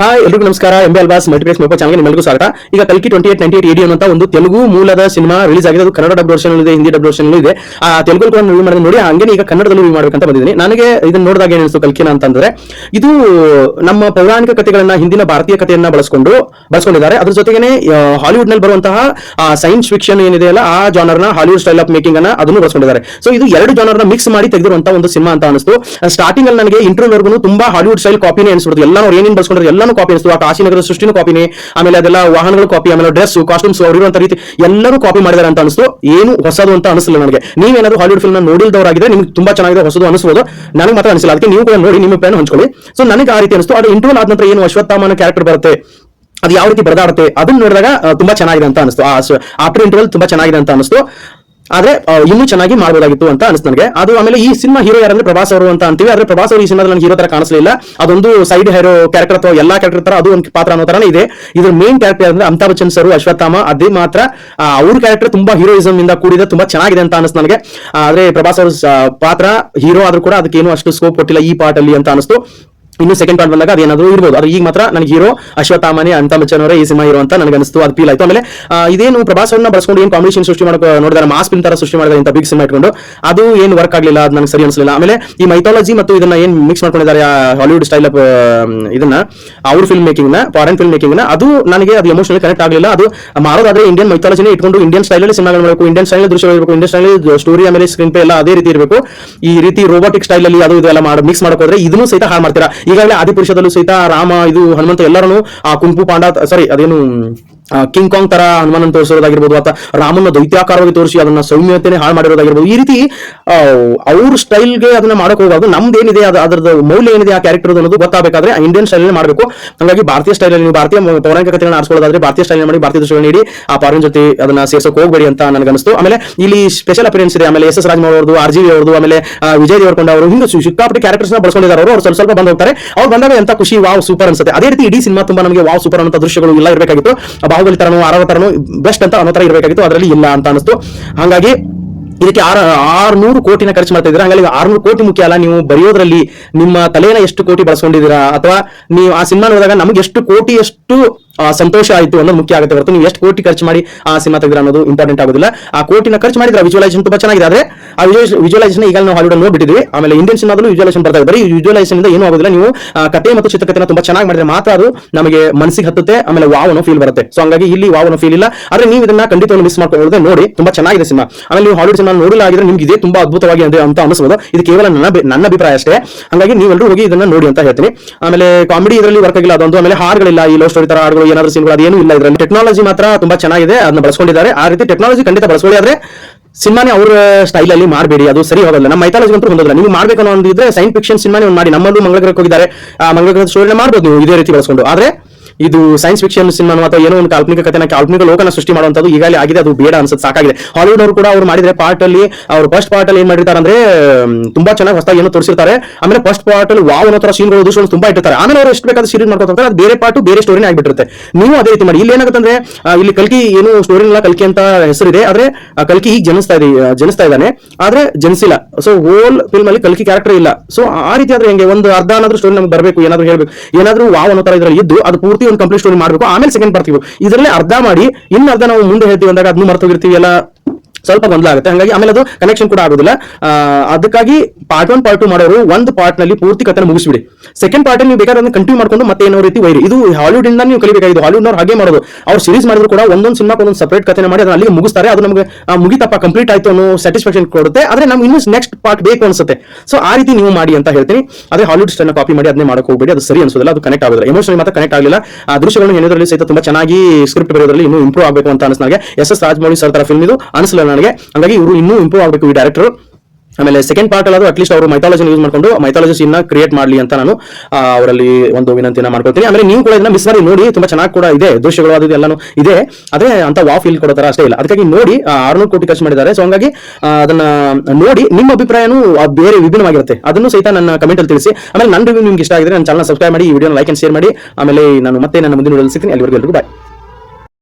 Hi ಎಲ್ರಿಗೂ ನಮಸ್ಕಾರ. M B Albas multiplex mobile ಚಾನಲ್ಗೆ ನಿಮ್ಮೆಲ್ಲರಿಗೂ ಸ್ವಾಗತ. ಈಗ ಕಲ್ಕಿ ಟ್ವೆಂಟಿ ಏಟ್ ನೈಂಟಿ ಏಟ್ ಅನ್ನೋ ಒಂದು ತೆಲುಗು ಮೂಲದ ಸಿನಿಮಾ ರಿಲೀಸ್ ಆಗಿದೆ. ಅದು ಕನ್ನಡ ಡಬ್ ವರ್ಷನ್ ಇದೆ ಹಿಂದಿ ಡಬ್ ವರ್ಷನ್ ಇದೆ. ಆ, ತೆಲುಗು ಕೂಡ ರಿವ್ಯೂ ಮಾಡಿದ್ರೆ ನೋಡಿ ಹಂಗೆ ಈಗ ಕನ್ನಡದಲ್ಲೂ ರಿವ್ಯೂ ಮಾಡ್ಬೇಕಂತ ಬಂದಿದ್ದೀನಿ. ನನಗೆ ಇದನ್ನ ನೋಡಿದಾಗ ಏನು ಅನಿಸ್ತು ಕಲ್ಕಿನ ಅಂತಂದ್ರೆ, ಇದು ನಮ್ಮ ಪೌರಾಣಿಕ ಕಥೆಗಳನ್ನ, ಹಿಂದಿನ ಭಾರತೀಯ ಕಥೆಯನ್ನ ಬಳಸ್ಕೊಂಡು, ಬಳಸ್ಕೊಂಡಿದ್ದಾರೆ. ಅದ್ರ ಜೊತೆಗೆ ಹಾಲಿವುಡ್ನಲ್ಲಿ ಬರುವಂತಹ ಸೈನ್ಸ್ ಫಿಕ್ಷನ್ ಏನಿದೆ ಅಲ್ಲ, ಆ ಜಾನರ್ನ ಹಾಲಿವುಡ್ ಸ್ಟೈಲ್ ಆಫ್ ಮೇಕಿಂಗ್ ಅನ್ನ ಅದನ್ನು ಬಳಸ್ಕೊಂಡಿದ್ದಾರೆ. ಸೊ ಇದು ಎರಡು ಜಾನರ್ನ ಮಿಕ್ಸ್ ಮಾಡಿ ತೆಗೆದಿರುವಂತಹ ಒಂದು ಸಿನಿಮಾ ಅಂತ ಅನಿಸ್ತು. ಸ್ಟಾರ್ಟಿಂಗ್ ಅಲ್ಲಿ ನನಗೆ ಇಂಟರ್ವ್ಯೂವರೆಗೂ ತುಂಬಾ ಹಾಲಿವುಡ್ ಸ್ಟೈಲ್ ಕಾಪಿನೇ ಅನಿಸ್ಬಿಡ್ತು. ಎಲ್ಲ ಏನೇನು ಬಳಸ್ಕೊಂಡ್ರೆ ಎಲ್ಲಾನು ಕಾಪಿ ಅನಿಸ್ತು ಆ ಕಾಶಿನಗರ ಸೃಷ್ಟಿನೂ ಕಾಪಿನೇ ಆಮೇಲೆ ಅದೆಲ್ಲ ವಾಹನಗಳು ಕಾಪಿ ಆಮೇಲೆ ಡ್ರೆಸ್ ಕಾಸ್ಟ್ಯೂಮ್ಸ್ ಅವರಿರುವಂತ ರೀತಿ ಎಲ್ಲರೂ ಕಾಪಿ ಮಾಡಿದ್ದಾರೆ ಅಂತ ಅನಿಸ್ತು ಏನು ಹೊಸದು ಅಂತ ಅನಿಸಲಿಲ್ಲ ನನಗೆ ನೀವೇನಾದ್ರೂ ಹಾಲಿವುಡ್ ಫಿಲ್ಮ್ ನೋಡಿಲ್ದವರಾಗಿದೆ ನಿಮ್ಗೆ ತುಂಬಾ ಚೆನ್ನಾಗಿದೆ ಹೊಸದು ಅನಿಸಬಹುದು ನನಗೆ ಮಾತ್ರ ಅನಿಸಿಲ್ಲ ಅದಕ್ಕೆ ನೀವು ಕೂಡ ನೋಡಿ ನಿಮ್ಮ ಪ್ಲಾನ್ ಹಂಚ್ಕೊಳ್ಳಿ ಸೊ ನನಗೆ ಆ ರೀತಿ ಅನಿಸ್ತು ಅದು ಇಂಟರ್ವಲ್ ಆದ ನಂತರ ಏನು ಅಶ್ವತ್ಥಾಮನ ಕ್ಯಾರೆಕ್ಟರ್ ಬರುತ್ತೆ ಅದು ಯಾವ ರೀತಿ ಬರದಾಡುತ್ತೆ ಅದನ್ನ ನೋಡಿದಾಗ ತುಂಬಾ ಚೆನ್ನಾಗಿದೆ ಅಂತ ಅನಿಸ್ತು ಆಫ್ಟರ್ ಇಂಟರ್ವಲ್ ತುಂಬಾ ಚೆನ್ನಾಗಿದೆ ಅಂತ ಅನಿಸ್ತು ಆದ್ರೆ ಇನ್ನೂ ಚೆನ್ನಾಗಿ ಮಾಡಬಹುದಾಗಿತ್ತು ಅಂತ ಅನಿಸ್ತು ನನಗೆ. ಅದು ಆಮೇಲೆ ಈ ಸಿನಿಮಾ ಹೀರೋ ಯಾರಂದ್ರೆ ಪ್ರಭಾಸ್ ಅವರು ಅಂತ ಅಂತೀವಿ. ಆದ್ರೆ ಪ್ರಭಾಸ್ ಅವರು ಈ ಸಿನಿಮಾದಲ್ಲಿ ನನಗೆ ಹೀರೋ ತರ ಕಾಣಿಸಲಿಲ್ಲ ಅದೊಂದು ಸೈಡ್ ಹೀರೋ ಕ್ಯಾರೆಕ್ಟರ್ ಅಥವಾ ಎಲ್ಲಾ ಕ್ಯಾರೆಕ್ಟರ್ ತರ ಅದು ಒಂದು ಪಾತ್ರ ಅನ್ನೋ ತರನೇ ಇದೆ. ಇದ್ರ ಮೇನ್ ಕ್ಯಾರೆಕ್ಟರ್ ಅಂದ್ರೆ ಅಮಿತಾಬ್ ಬಚ್ಚನ್ ಸರ್ ಅಶ್ವತ್ಥಾಮ ಅದೇ ಮಾತ್ರ ಅವ್ರ ಕ್ಯಾರೆಕ್ಟರ್ ತುಂಬಾ ಹೀರೋಯಿಸಮ್ ಇಂದ ಕೂಡಿದೆ, ತುಂಬಾ ಚೆನ್ನಾಗಿದೆ ಅಂತ ಅನಿಸ್ತು ನನಗೆ. ಆದ್ರೆ ಪ್ರಭಾಸ್ ಅವರ ಪಾತ್ರ ಹೀರೋ ಆದ್ರೂ ಕೂಡ ಅದಕ್ಕೆ ಏನು ಅಷ್ಟು ಸ್ಕೋಪ್ ಕೊಟ್ಟಿಲ್ಲ ಈ ಪಾರ್ಟ್ ಅಂತ ಅನಿಸ್ತು. ಇನ್ನು ಸೆಕೆಂಡ್ ಪಾರ್ಟ್ ಬಂದಾಗ ಅದೇನಾದ್ರೂ ಇರ್ಬೋದು. ಅದು ಈಗ ಮಾತ್ರ ನನಗೆ ಹೀರೋ ಅಶ್ವತ್ಥಾಮನೆ ಅಂತ ಅವರೇ ಈ ಸಿನಿಮಾ ಇರುವಂತ ನನಗೆ ಅನಿಸ್ತು. ಅದು ಫೀಲ್ ಆಯ್ತು. ಆಮೇಲೆ ಇದೇನು ಪ್ರಭಾಸ್ ಅವ್ರನ್ನ ಬಳಸ್ಕೊಂಡು ಏನು ಕಾಂಬಿನೇಷನ್ ಸೃಷ್ಟಿ ಮಾಡೋ ನೋಡಿದಾರೆ? ಮಾಸ್ ಫಿಲ್ಮ್ ತರ ಸೃಷ್ಟಿ ಮಾಡಿದಾರೆ ಇಂಥ ಬಿಗ್ ಸಿನಿಮಾ ಇಟ್ಕೊಂಡು. ಅದು ಏನು ವರ್ಕ್ ಆಗಲಿಲ್ಲ, ಅದು ನನಗೆ ಸರಿ ಅನಿಸಲಿಲ್ಲ. ಆಮೇಲೆ ಈ ಮೈಥಾಲಜಿ ಮತ್ತು ಇದನ್ನ ಏನು ಮಿಕ್ಸ್ ಮಾಡ್ಕೊಂಡಿದ್ದಾರೆ ಹಾಲಿವುಡ್ ಸ್ಟೈಲ್ ಆಫ್ ಇದನ್ನ, ಅವ್ರ ಫಿಲ್ಮ್ ಮೇಕಿಂಗ್ನ ಫಾರಿನ್ ಫಿಲ್ಮ್ ಮೇಕಿಂಗ್ನ, ಅದು ನನಗೆ ಅದು ಎಮೋಷನಲ್ ಕನೆಕ್ಟ್ ಆಗಲಿಲ್ಲ. ಅದು ಮಾಡೋದಾದ್ರೆ ಇಂಡಿಯನ್ ಮೈಥಾಲಜಿನೇ ಇಟ್ಕೊಂಡು ಇಂಡಿಯನ್ ಸ್ಟೈಲಲ್ಲಿ ಸಿನಿಮಾಗಳು ಮಾಡಬೇಕು ಇಂಡಿಯನ್ ಸ್ಟೈಲ್ ದೃಶ್ಯ ಇರಬೇಕು ಇಂಡಿಯನ್ ಸ್ಟೈಲ್ ಸ್ಟೋರಿ ಆಮೇಲೆ ಸ್ಕ್ರೀನ್ ಪೇ ಎಲ್ಲ ಅದೇ ರೀತಿ ಇರಬೇಕು. ಈ ರೀತಿ ರೋಬೋಟಿಕ್ ಸ್ಟೈಲ್ ಅಲ್ಲಿ ಅದು ಇದೆಲ್ಲ ಮಾಡಿ ಮಿಕ್ಸ್ ಮಾಡೋಕೋದ್ರೆ ಇದನ್ನು ಸಹಿತ ಹಾಳು ಮಾಡ್ತೀರಾ? ಈಗಾಗಲೇ ಆದಿಪುರುಷದಲ್ಲೂ ಸಹಿತ ರಾಮ ಇದು ಹನುಮಂತ ಎಲ್ಲರನ್ನು ಆ ಕುಂಪು ಪಾಂಡ ಸಾರಿ ಅದೇನು ಕಿಂಗ್ ಕಾಂಗ್ ತರ ಹನುಮಾನನ್ ತೋರಿಸೋದಾಗಿರ್ಬೋದು ಅಥವಾ ರಾಮನ ದೈತ್ಯಾಕಾರವಾಗಿ ತೋರಿಸಿ ಅದನ್ನ ಸೌಮ್ಯತೆನೆ ಹಾಳು ಮಾಡಿರೋದಾಗಿರ್ಬೋದು, ಈ ರೀತಿ ಅವ್ರ ಸ್ಟೈಲ್ಗೆ ಅದನ್ನ ಮಾಡಕ್ ಹೋಗೋದು ನಮ್ದು ಏನಿದೆ ಅದು ಮೌಲ್ಯ ಏನಿದೆ ಆ ಕ್ಯಾರೆಕ್ಟರ್ ಅನ್ನೋದು ಗೊತ್ತಾಗಬೇಕಾದ್ರೆ ಇಂಡಿಯನ್ ಸ್ಟೈಲ್ ಮಾಡಬೇಕು. ಹಾಗಾಗಿ ಭಾರತೀಯ ಸ್ಟೈಲ್ ನೀವು ಭಾರತೀಯ ಪೌರಾಣಿಕ ಕಥೆಗಳನ್ನ ಆರಿಸ್ಕೊಳ್ಳೋದಾದ್ರೆ ಭಾರತೀಯ ಸ್ಟೈಲ್ ಮಾಡಿ ಭಾರತೀಯ ದೃಶ್ಯಗಳು ನೀಡಿ, ಆ ಫಾರಿನ್ ಜೊತೆ ಅದನ್ನ ಸೇರ್ಸಕ್ ಹೋಗಬೇಡಿ ಅಂತ ನನಗೆ ಅನಿಸ್ತು. ಆಮೇಲೆ ಇಲ್ಲಿ ಸ್ಪೆಷಲ್ ಅಪಿಯರೆನ್ಸ್ ಇದೆ. ಆಮೇಲೆ ಎಸ್ ಎಸ್ ರಾಜ್ ಅವ್ರದ್ದು ಆರ್ ಜಿ ಅವ್ರದ್ದು, ಆಮೇಲೆ ವಿಜಯ್ ದೇವರಕೊಂಡ ಅವರು, ಹಿಂಗೆ ಸಿಕ್ಕಾಪಟ್ಟು ಕ್ಯಾರೆಕ್ಟರ್ಸ್ನ ಬಳಸ್ಕೊಂಡಿದ್ದಾರೆ. ಅವರು, ಅವ್ರು ಸ್ವಲ್ಪ ಸ್ವಲ್ಪ ಬಂದು ಹೋಗ್ತಾರೆ. ಅವ್ರು ಬಂದಾಗ ಎಂತ ಖುಷಿ, ವಾವ್ ಸೂಪರ್ ಅನ್ಸುತ್ತೆ. ಅದೇ ರೀತಿ ಇಡೀ ಸಿನಿಮಾ ತುಂಬಾ ನಮಗೆ ವಾವ್ ಸೂಪರ್ ಅಂತ ದೃಶ್ಯಗಳು ಇಲ್ಲ ಇರಬೇಕಾಗಿತ್ತು. ಬಾಹುಬಲಿ ತರನು ತರನು ಬೆಸ್ಟ್ ಅಂತ ಅನ್ನೋ ತರ ಇರಬೇಕಾಗಿತ್ತು, ಅದರಲ್ಲಿ ಇಲ್ಲ ಅಂತ ಅನಿಸ್ತು ಹಾಗಾಗಿ ಇದಕ್ಕೆ ಆರ, ಆರ್ನೂರು ಕೋಟಿನ ಖರ್ಚು ಮಾಡ್ತಾ ಇದ್ದೀರಾ? ಹಂಗಾಗಿ ಆರ್ನೂರು ಕೋಟಿ ಮುಖ್ಯ ಅಲ್ಲ, ನೀವು ಬರೆಯೋದ್ರಲ್ಲಿ ನಿಮ್ಮ ತಲೆನ ಎಷ್ಟು ಕೋಟಿ ಬಳಸ್ಕೊಂಡಿದ್ದೀರಾ? ಅಥವಾ ನೀವು ಆ ಸಿನಿಮಾ ನೋಡಿದಾಗ ನಮ್ಗೆ ಎಷ್ಟು ಕೋಟಿ, ಎಷ್ಟು ಸಂತೋಷ ಆಯಿತು ಅನ್ನೋದು ಮುಖ್ಯ ಆಗುತ್ತೆ ಹೊರತು ನೀವು ಎಷ್ಟು ಕೋಟಿ ಖರ್ಚು ಮಾಡಿ ಆ ಸಿನಿಮಾ ತೆಗೆದ್ರೆ ಅನ್ನೋದು ಇಂಪಾರ್ಟೆಂಟ್ ಆಗೋದಿಲ್ಲ. ಆ ಕೋಟಿನ ಖರ್ಚು ಮಾಡಿದ್ರೆ ವಿಜುವಲೈಸೇಷನ್ ತುಂಬಾ ಚೆನ್ನಾಗಿದೆ. ಆದ್ರೆ ಆ ವಿಜುವಲೈಸೇಷನ್ ಈಗ ನಾವು ಹಾಲಿವುಡ್ ನೋಡ್ಬಿಟ್ಟಿದ್ವಿ. ಆಮೇಲೆ ಇಂಡಿಯನ್ ಸಿನಿಮಾದಲ್ಲೂ ವಿಜುವಲೈಸೇಷನ್ ಬರ್ತಾ ಬರೀ ವಿಜುವಲೈಸೇಷನ್ ಇಂದ ಏನು ಆಗೋದಿಲ್ಲ. ನೀವು ಕಥೆ ಮತ್ತು ಚಿತ್ರಕಥೆನ ತುಂಬಾ ಚೆನ್ನಾಗಿ ಮಾಡಿದ್ರೆ ಮಾತ್ರ ಅದು ನಮಗೆ ಮನಸ್ಸಿಗೆ ಹತ್ತುತ್ತೆ, ಆಮೇಲೆ ವಾವ್ ಅನ್ನೋ ಫೀಲ್ ಬರುತ್ತೆ. ಸೊ ಹಂಗಾಗಿ ಇಲ್ಲಿ ವಾವ್ ಅನ್ನೋ ಫೀಲ್ ಇಲ್ಲ. ಆದ್ರೆ ನೀವು ಇದನ್ನ ಖಂಡಿತವಾಗಿ ಮಿಸ್ ಮಾಡ್ಕೊಂಡು ನೋಡಿ ತುಂಬಾ ಚೆನ್ನಾಗಿದೆ ಸಿನಿಮಾ. ಆಮೇಲೆ ನೀವು ಹಾಲಿವುಡ್ ಸಿನಿಮಾ ನೋಡಿಲ್ಲ ಆಗಿದ್ರೆ ನಿಮ್ಗೆ ಇದೇ ತುಂಬಾ ಅದ್ಭುತವಾಗಿ ಅಂದ್ರೆ ಅಂತ ಅನಿಸಬಹುದು ಇದು ಕೇವಲ ನನ್ನ ನನ್ನ ಅಭಿಪ್ರಾಯ ಅಷ್ಟೇ. ಹಂಗಾಗಿ ನೀವೆಲ್ಲರೂ ಹೋಗಿ ಇದನ್ನ ನೋಡಿ ಅಂತ ಹೇಳ್ತೀನಿ. ಆಮೇಲೆ ಕಾಮಿಡಿ ಇದರಲ್ಲಿ ವರ್ಕ್ ಆಗಿಲ್ಲ, ಅದೊಂದು. ಆಮೇಲೆ ಹಾಡುಗಳಿಲ್ಲ, ಈ ಲವ್ ಸ್ಟೋರಿ ತರ ಹಾಡುಗಳು ಏನಾದ್ರು ಸೀನ್ಗಳು ಅದೇನು ಇಲ್ಲ ಇದರಲ್ಲಿ. ಟೆಕ್ನಾಲಜಿ ಮಾತ್ರ ತುಂಬಾ ಚೆನ್ನಾಗಿದೆ ಅದನ್ನ ಬಳಸ್ಕೊಂಡಿದ್ದಾರೆ. ಆ ರೀತಿ ಟೆಕ್ನಾಲಜಿ ಖಂಡಿತ ಬಳಸ್ಕೊಳ್ಳಿ, ಆದ್ರೆ ಸಿನಿಮಾನೇ ಅವ್ರ ಸ್ಟೈಲ್ ಅಲ್ಲಿ ಮಾಡಬೇಡಿ, ಅದು ಸರಿ ಹೋಗಲ್ಲ ನಮ್ಮ ಮೈಥಾಲಜಿ ಅಂತೂ ಹೊಂದೋದಿಲ್ಲ ನೀವು ಮಾಡ್ಬೇಕು ಅನ್ನೋ ಸೈನ್ ಫಿಕ್ಷನ್ ಸಿನಿಮಾನೇ ಒಂದು ಮಾಡಿ. ನಮ್ಮಲ್ಲೂ ಮಂಗಳಗ್ರಹಕ್ಕೆ ಹೋಗಿದ್ದಾರೆ. ಆ ಮಂಗಳಗ್ರಹದ ಸ್ಟೋರಿನ ಮಾಡ್ಬೋದು ನೀವು, ಇದೇ ರೀತಿ ಬಳಸ್ಕೊಂಡು. ಆದ್ರೆ ಇದು ಸೈನ್ಸ್ ಫಿಕ್ಷನ್ ಸಿನಿಮಾ ಅಥವಾ ಏನೋ ಒಂದು ಕಾಲ್ಪನಿಕ ಕಥೆನ ಕಾಲ್ಪನಿಕ ಲೋಕನ ಸೃಷ್ಟಿ ಮಾಡುವಂತದ್ದು ಈಗಲೇ ಆಗಿದೆ. ಅದು ಬೇಡ ಅನ್ಸುತ್ತೆ ಸಾಕಾಗಿದೆ. ಹಾಲಿವುಡ್ ಅವರು ಕೂಡ ಅವ್ರು ಮಾಡಿದ್ರೆ ಪಾರ್ಟ್ ಅಲ್ಲಿ ಅವ್ರು ಫಸ್ಟ್ ಪಾರ್ಟ್ ಅಲ್ಲಿ ಏನ್ ಮಾಡಿರ್ತಾರೆ ಅಂದ್ರೆ ತುಂಬಾ ಚೆನ್ನಾಗಿ ಹೊಸ ಏನೋ ತೋರಿಸಿರ್ತಾರೆ. ಆಮೇಲೆ ಫಸ್ಟ್ ಪಾರ್ಟ್ ಅಲ್ಲಿ ವಾವ್ ಅನ್ನೋ ತರ ಸೀನ್ಗಳು ದೃಶ್ಯಗಳು ತುಂಬಾ ಇಟ್ಟಿರ್ತಾರೆ. ಆಮೇಲೆ ಅವ್ರು ಎಷ್ಟು ಬೇಕಾದ ಸೀರೀಸ್ ಮಾಡ್ಕೊತಾರೆ ಅದು ಬೇರೆ ಪಾರ್ಟ್ ಬೇರೆ ಸ್ಟೋರಿನ ಆಗ್ಬಿಟ್ಟಿರುತ್ತೆ. ನೀವು ಅದೇ ರೀತಿ ಮಾಡಿ. ಇಲ್ಲಿ ಏನಾಗುತ್ತೆ ಅಂದ್ರೆ ಇಲ್ಲಿ ಕಲ್ಕಿ ಏನು ಸ್ಟೋರಿ ಕಲ್ಕಿ ಅಂತ ಹೆಸರಿದೆ. ಆದ್ರೆ ಕಲ್ಕಿ ಈಗ ಜನಿಸ್ತಾ ಇದೆ ಜನಿಸ್ತಾ ಇದ್ದಾನೆ. ಆದ್ರೆ ಜನಿಸಿಲ್ಲ. ಸೊ ಹೋಲ್ ಫಿಲ್ಮ್ ಅಲ್ಲಿ ಕಲ್ಕಿ ಕ್ಯಾರೆಕ್ಟರ್ ಇಲ್ಲ. ಸೊ ಆ ರೀತಿ ಆದ್ರೆ ಹೆಂಗೆ? ಒಂದು ಅರ್ಧ ಅನ್ನೋದ್ರ ಸ್ಟೋರಿ ನಮ್ಗೆ ಬರಬೇಕು, ಏನಾದ್ರು ಹೇಳ್ಬೇಕು. ಏನಾದ್ರೂ ವಾವ್ ಅನ್ನೋ ತರ ಇದ್ರಲ್ಲಿ ಇದ್ದು, ಅದು ಪೂರ್ತಿ ಒಂದು ಕಂಪ್ಲೀಟ್ ಸ್ಟೋರಿ ಮಾಡಬೇಕು. ಆಮೇಲೆ ಸೆಕೆಂಡ್ ಬರ್ತೀವಿ ಇದರಲ್ಲಿ ಅರ್ಧ ಮಾಡಿ ಇನ್ನು ಅರ್ಧ ನಾವು ಮುಂದೆ ಹೇಳ್ತೀವಿ ಅಂದಾಗ ಅದನ್ನು ಮರ್ತೋಗಿರ್ತೀವಿ ಎಲ್ಲ ಸ್ವಲ್ಪ ಗೊಂದಲ ಆಗುತ್ತೆ. ಹಾಗಾಗಿ ಆಮೇಲೆ ಅದು ಕನೆಕ್ಷನ್ ಕೂಡ ಆಗೋದಿಲ್ಲ. ಅದಕ್ಕಾಗಿ ಪಾರ್ಟ್ ಒನ್ ಪಾರ್ಟ್ ಟು ಮಾಡೋರು ಒಂದು ಪಾರ್ಟ್ನಲ್ಲಿ ಪೂರ್ತಿ ಕಥೆ ಮುಗಿಸ್ಬಿಡಿ. ಸೆಕೆಂಡ್ ಪಾರ್ಟ್ ನೀವು ಬೇಕಾದ್ರೆ ಕಂಟಿನ್ಯೂ ಮಾಡ್ಕೊಂಡು ಮತ್ತೆ ಏನೋ ರೀತಿ ವೈರಿ ಇದು ಹಾಲಿವುಡ್ ಇಂದ ನೀವು ಕಲಿಬೇಕಾಗಿದೆ ಹಾಲಿವುಡ್ ಅವ್ರು ಹಾಗೆ ಮಾಡೋದು. ಅವ್ರು ಸೀರೀಸ್ ಮಾಡಿದ್ರು ಕೂಡ ಒಂದೊಂದು ಸಿನಿಮಾ ಒಂದೊಂದು ಸಪರೇಟ್ ಕಥೆ ಮಾಡಿ ಅದನ್ನ ಅಲ್ಲಿಗೆ ಮುಗಿಸ್ತಾರೆ. ಅದು ನಮಗೆ ಮುಗಿತಪ್ಪ ಕಂಪ್ಲೀಟ್ ಆಯ್ತು ಅನ್ನೋ ಸ್ಯಾಟಿಸ್ಫ್ಯಾಕ್ಷನ್ ಕೊಡುತ್ತೆ. ಆದ್ರೆ ನಮ್ಗೆ ಇನ್ನೂ ನೆಕ್ಸ್ಟ್ ಪಾರ್ಟ್ ಬೇಕು ಅನ್ಸುತ್ತೆ. ಸೊ ಆ ರೀತಿ ನೀವು ಮಾಡಿ ಅಂತ ಹೇಳ್ತೀನಿ. ಅದೇ ಹಾಲಿವುಡ್ ಸ್ಟೈಲ್ ಕಾಪಿ ಮಾಡಿ ಅದನ್ನೇ ಮಾಡಕ್ಕೆ ಹೋಗಬೇಡಿ. ಅದು ಸರಿ ಅನ್ಸೋದಿಲ್ಲ. ಅದು ಕನೆಕ್ಟ್ ಆಗೋದಿಲ್ಲ. ಎಮೋಷನ್ ಮಾತ್ರ ಕನೆಕ್ಟ್ ಆಗಲಿಲ್ಲ. ಆ, ದೃಶ್ಯಗಳನ್ನು ಹೇಳೋದ್ರಲ್ಲಿ ಸಹಿತ ತುಂಬಾ ಚೆನ್ನಾಗಿ ಸ್ಕ್ರಿಪ್ಟ್ ಬರೋದ್ರಲ್ಲಿ ಇನ್ನೂ ಇಂಪ್ರೂವ್ ಆಗಬೇಕು ಅಂತ ಅನಿಸ್ ಎಸ್ ಎಸ್ ರಾಜಮೌಳಿ ಸರ್ ತರ ಫಿಲ್ಮ್ ಇದು. ಅನಿಸಲಿಲ್ಲ ನನಗೆ ಹಂಗಾಗಿ ಇವರು ಇನ್ನೂ ಇಂಪ್ರೂವ್ ಆಗಬೇಕು ಈ ಡೈರೆಕ್ಟರ್ ಆಮೇಲೆ ಸೆಕೆಂಡ್ ಪಾರ್ಟ್ ಅಲ್ಲಾದ್ರೂ ಅಟ್ಲೀಸ್ಟ್ ಅವರು ಮೈಥಾಲಜಿ ಯೂಸ್ ಮಾಡ್ಕೊಂಡು ಮೈಥಾಲಜಿ ಸೀನ್ ಕ್ರಿಯೇಟ್ ಮಾಡಲಿ ಅಂತ ನಾನು ಅವರಲ್ಲಿ ಒಂದು ವಿನಂತಿನ ಮಾಡ್ಕೊಳ್ತೀನಿ. ಆಮೇಲೆ ನೀವು ಕೂಡ ಇದನ್ನ ಮಿಸ್ ಮಾಡಿ ನೋಡಿ, ತುಂಬಾ ಚೆನ್ನಾಗಿ ಕೂಡ ಇದೆ, ದೃಶ್ಯಗಳು ಅದು ಎಲ್ಲಾನು ಇದೆ. ಅದೇ ಅಂತ ವಾ ಫೀಲ್ ಕೊಡೋ ತರ ಅಷ್ಟೇ ಇಲ್ಲ. ಅದಕ್ಕಾಗಿ ನೋಡಿ ಆರ್ನೂರು ಕೋಟಿ ಖರ್ಚು ಮಾಡಿದ್ದಾರೆ. ಸೊ ಹಂಗಾಗಿ ಅದನ್ನ ನೋಡಿ, ನಿಮ್ಮ ಅಭಿಪ್ರಾಯನೂ ಬೇರೆ ವಿಭಿನ್ನವಾಗಿರುತ್ತೆ. ಅದನ್ನು ಸಹಿತ ನನ್ನ ಕಮೆಂಟ್ ಅಲ್ಲಿ ತಿಳಿಸಿ. ಆಮೇಲೆ ನನ್ನ ರಿವ್ಯೂ ನಿಮ್ಗೆ ಇಷ್ಟ ಆಗಿದ್ರೆ ನನ್ನ ಚಾನಲ್ ಸಬ್ಸ್ಕ್ರೈಬ್ ಮಾಡಿ, ಈ ವಿಡಿಯೋ ಲೈಕ್ ಅಂಡ್ ಶೇರ್ ಮಾಡಿ. ಆಮೇಲೆ ನಾನು ಮತ್ತೆ ನನ್ನ ಮುಂದಿನ ವಿಡಿಯೋ ಸಿಗ್ತೀನಿ. ಅಲ್ಲಿವರೆಗೂ ಬಾಯ್